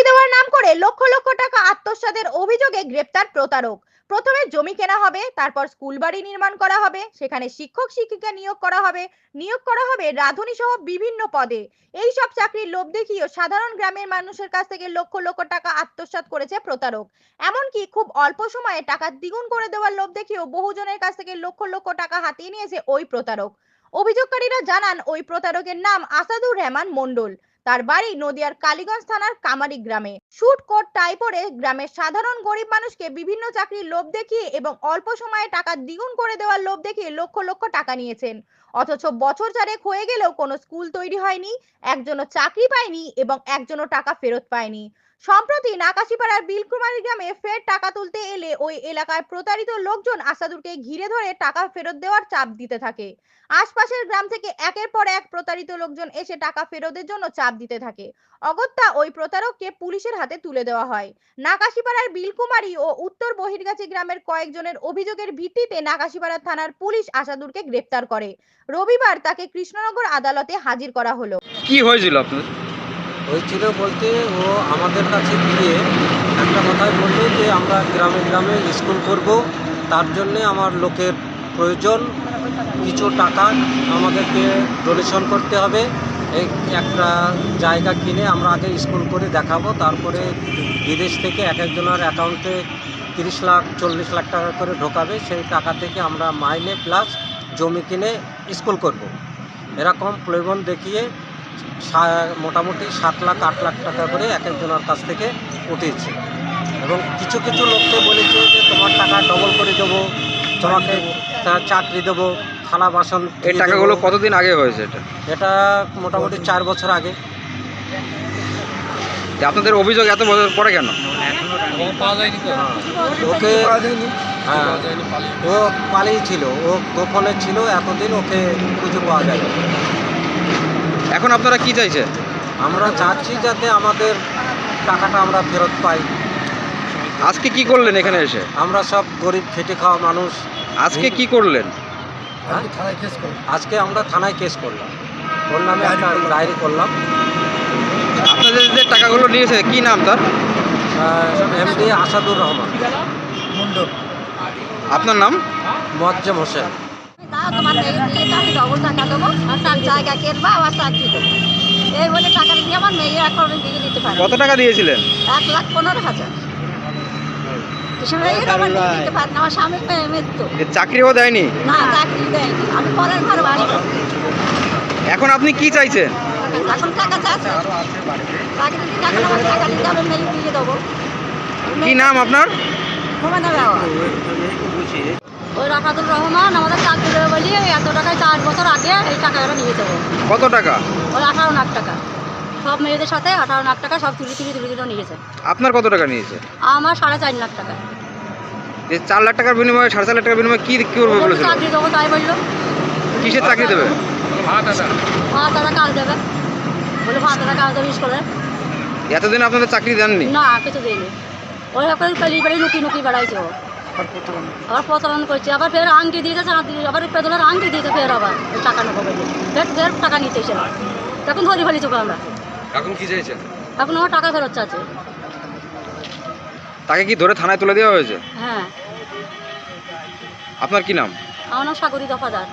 চাকরি দেওয়ার নাম করে লক্ষ লক্ষ টাকা আত্মসাতের অভিযোগে গ্রেপ্তার প্রতারক। প্রথমে জমি কেনা হবে, তারপর স্কুল বাড়ি নির্মাণ করা হবে, সেখানে শিক্ষক শিক্ষিকা নিয়োগ করা হবে। নিয়োগ করা হবে রাঁধুনি সহ বিভিন্ন পদে। এই সব চাকরির লোভ দেখিয়েও সাধারণ গ্রামের মানুষের কাছ থেকে লক্ষ লক্ষ টাকা আত্মসাৎ করেছে প্রতারক। এমনকি খুব অল্প সময়ে টাকা দ্বিগুণ করে দেওয়ার লোভ দেখিয়েও বহুজনের কাছ থেকে লক্ষ লক্ষ টাকা হাতিয়ে নিয়েছে ওই প্রতারক। অভিযোগকারীরা জানান, ওই প্রতারকের নাম আসাদুর রহমান মণ্ডল। তার বাড়ি নদিয়ার কালীগঞ্জ থানার কামারি গ্রামে। শুট কোট, টাই পরে গ্রামের সাধারণ গরিব মানুষকে বিভিন্ন চাকরির লোভ দেখিয়ে এবং অল্প সময়ে টাকা দ্বিগুণ করে দেওয়ার লোভ দেখিয়ে লক্ষ লক্ষ টাকা নিয়েছেন। অথচ বছর চারেক হয়ে গেলেও কোনো স্কুল তৈরি হয়নি, একজনও চাকরি পায়নি এবং একজনও টাকা ফেরত পায়নি। সম্প্রতি নাকাশিপাড়ার বিলকুমারী গ্রামে ফের টাকা তুলতে এলে ওই এলাকায় প্রতারিত লোকজন আসাদুরকে ঘিরে ধরে টাকা ফেরত দেওয়ার চাপ দিতে থাকে। আশপাশের গ্রাম থেকে একের পর এক প্রতারিত লোকজন এসে টাকা ফেরতের জন্য চাপ দিতে থাকে। অগত্যা ওই প্রতারককে পুলিশের হাতে তুলে দেওয়া হয়। নাকাশিপাড়ার বিলকুমারী ও উত্তর বহির্গাছি গ্রামের কয়েকজনের অভিযোগের ভিত্তিতে নাকাশিপাড়া থানার পুলিশ আসাদুরকে গ্রেপ্তার করে। রবিবার তাকে কৃষ্ণনগর আদালতে হাজির করা হলো। কি হয়েছিল আপনার? হয়েছিল বলতে ও আমাদের কাছে গিয়ে একটা কথাই বলল যে আমরা গ্রামে গ্রামে স্কুল করব, তার জন্যে আমার লোকের প্রয়োজন, কিছু টাকা আমাদেরকে ডোনেশন করতে হবে একটা জায়গা কিনে আমরা আগে স্কুল করে দেখাবো, তারপরে বিদেশ থেকে এক একজনের অ্যাকাউন্টে তিরিশ লাখ, চল্লিশ লাখ টাকা করে ঢোকাবে, সেই টাকা থেকে আমরা মাইনে প্লাস জমি কিনে স্কুল করব। এরকম প্রলোভন দেখিয়ে মোটামুটি সাত লাখ আট লাখ টাকা করে এক একজনের কাছ থেকে উঠেছে। এবং কিছু কিছু লোককে বলেছে যে তোমার টাকা ডবল করে দেবো তোমাকে চাকরি দেবো থালা বাসন এই টাকাগুলো কতদিন আগে হয়েছে এটা? এটা মোটামুটি চার বছর আগে। আপনাদের অভিযোগ এত বছর পরে কেন? ওকে হ্যাঁ ও পালিয়েছিল ও গোপনে ছিল এতদিন ওকে খুঁজে পাওয়া যায় এখন আপনারা কি চাইছেন? আমরা চাচ্ছি যাতে আমাদের টাকাটা আমরা ফেরত পাই। আজকে কি করলেন এখানে এসে? আমরা সব গরিব খেটে খাওয়া মানুষ। আজকে কি করলেন? আজকে আমরা থানায় কেস করলাম। ওর নামে একটা ডায়েরি করলাম। আপনাদের যে টাকাগুলো নিয়েছে কি নাম তার? এমডি আসাদুর রহমান। আপনার নাম? মোয়াজ্জেম হোসেন। তোমার মেয়ের আমি ডবল টাকা দেবো। তার জায়গা কেনবা আবার চাকরি দেবো। এই বলে টাকা দিয়ে আমার মেয়ে এখন বিয়ে দিতে পারে। কত টাকা দিয়েছিলেন? এক লাখ পনেরো হাজার। চাকরিও দেয়নি? না চাকরি দেয়নি। আমি পরের ঘরে এখন আপনি কি চাইছেন? এখন টাকা চাচ্ছে চাকরি দিলে আমার টাকা দিতে হবে মেয়ে বিয়ে দেবো। কি নাম আপনার? ওই রহমান দেবে বলি এত টাকায় চার বছর আগে এই টাকাটা নিয়ে যাব। কত টাকা? ওই আঠারো লাখ টাকা। সব মেয়েদের সাথে আঠারো লাখ টাকা সব তুলি তুলি তুলি তুলে নিয়েছে। আপনার কত টাকা নিয়েছে? আমার সাড়ে চার লাখ টাকা। যে চার লাখ টাকার বিনিময়ে সাড়ে চার লাখ টাকার বিনিময়ে কি কি করবে বলেছিল? চাকরি দেবো তাই বলল। কিসের চাকরি দেবে? ভাত দাদা কাজ দেবে। বলে ভাত দাদা কাজ দেবে স্কুলে এতদিন আপনাদের চাকরি দেননি? না কিছু দিইনি ওই করে পেলি পেলি লুকি লুকি বেড়াইছে আবার প্রচলন করছে? আবার ফের আংটি দিয়েছে আবার পেদলের আংটি দিয়েছে ফের আবার টাকা নেব বলে। ফের ফের টাকা নিতে এসে তখন ধরে ফেলি চোখে আমরা। এখন কি চাইছেন? এখন আমার টাকা ফেরত চাচ্ছে তাকে কি ধরে থানায় তুলে দেওয়া হয়েছে? হ্যাঁ। আপনার কি নাম? আমার নাম সাগরী দফাদার।